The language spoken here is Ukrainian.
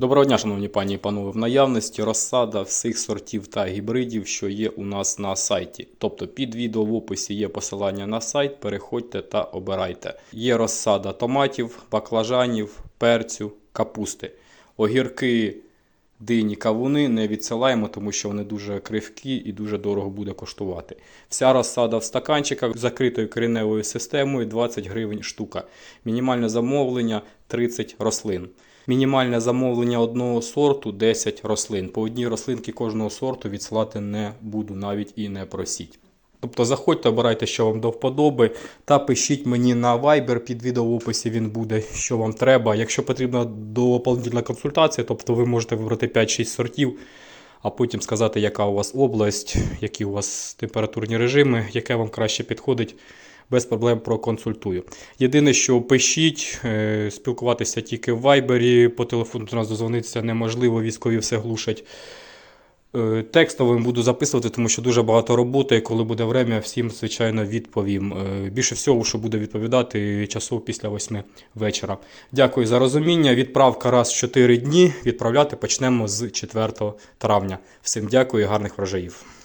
Доброго дня, шановні пані і панове. В наявності розсада всіх сортів та гібридів, що є у нас на сайті. Тобто під відео в описі є посилання на сайт, переходьте та обирайте. Є розсада томатів, баклажанів, перцю, капусти. Огірки, дині, кавуни не відсилаємо, тому що вони дуже кривкі і дуже дорого буде коштувати. Вся розсада в стаканчиках з закритою кореневою системою 20 гривень штука. Мінімальне замовлення 30 рослин. Мінімальне замовлення одного сорту 10 рослин. По одній рослинці кожного сорту відсилати не буду, навіть і не просіть. Тобто заходьте, обирайте, що вам до вподоби, та пишіть мені на Viber, під відео в описі він буде, що вам треба. Якщо потрібна доповнительна консультація, тобто ви можете вибрати 5-6 сортів, а потім сказати, яка у вас область, які у вас температурні режими, яке вам краще підходить. Без проблем проконсультую. Єдине, що пишіть, е, спілкуватися тільки в Viber, по телефону до нас дозвонитися неможливо, військові все глушать. Е, Текстовим буду записувати, тому що дуже багато роботи. і Коли буде время, всім, звичайно, відповім. Е, Більше всього, що буде відповідати часу після 8 вечора. Дякую за розуміння. Відправка раз в 4 дні. Відправляти почнемо з 4 травня. Всім дякую і гарних врожаїв.